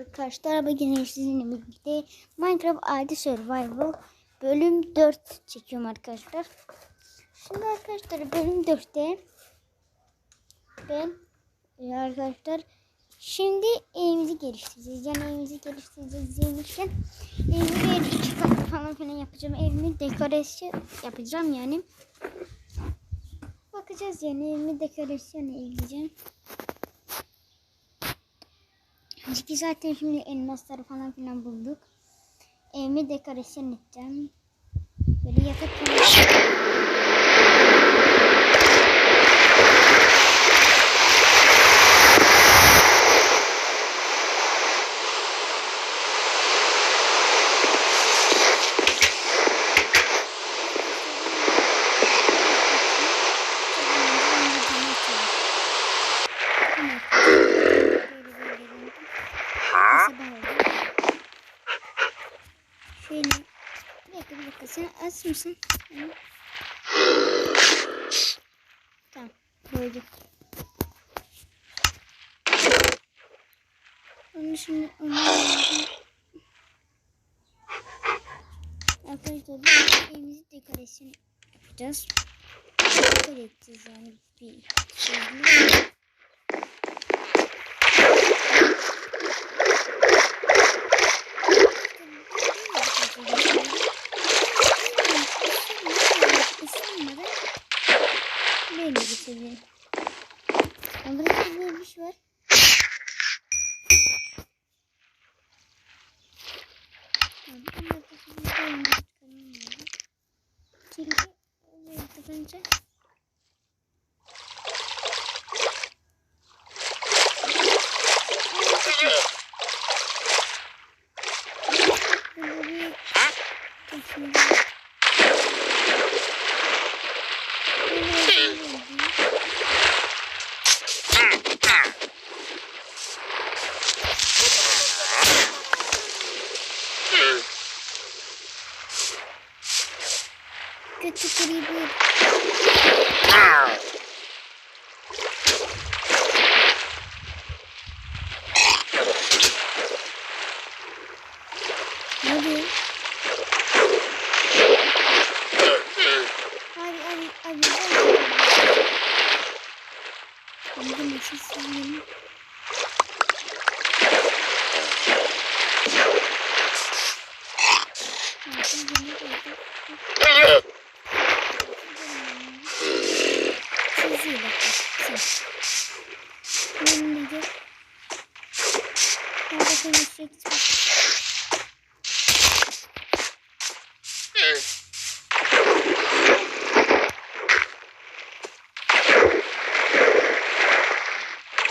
Arkadaşlar bugün sizinle birlikte Minecraft ID Survival bölüm 4 çekiyorum arkadaşlar. Şimdi arkadaşlar bölüm 4'te ben e, arkadaşlar şimdi evimizi geliştireceğiz. Yani evimizi geliştireceğiz demişken evimi bir çıkartma falan filan yapacağım. Evimi dekorasyon yapacağım yani. Bakacağız yani evimi dekorasyon ekleyeceğim. Çünkü zaten şimdi elmasları falan filan bulduk. Evimi dekorasyon edeceğim. Böyle yatak Şöyle. Bir dakika bir dakika. Sen aç mısın? Tamam. Koyduk. Onu şimdi onu Arkadaşlar biz evimizi dekorasyon yapacağız. Dekor edeceğiz yani bir şeyle. Seviye. Ama burada böyle şey bir şey var. Çünkü böyle takınca Burada bir taşındı. Kötü creeper. Ne oluyor? Abi abi abi. abi. Ben de nasıl sileyim? Altın bunu koydum. Çiziyor bak. Sen. Ben de Orada konuşacak.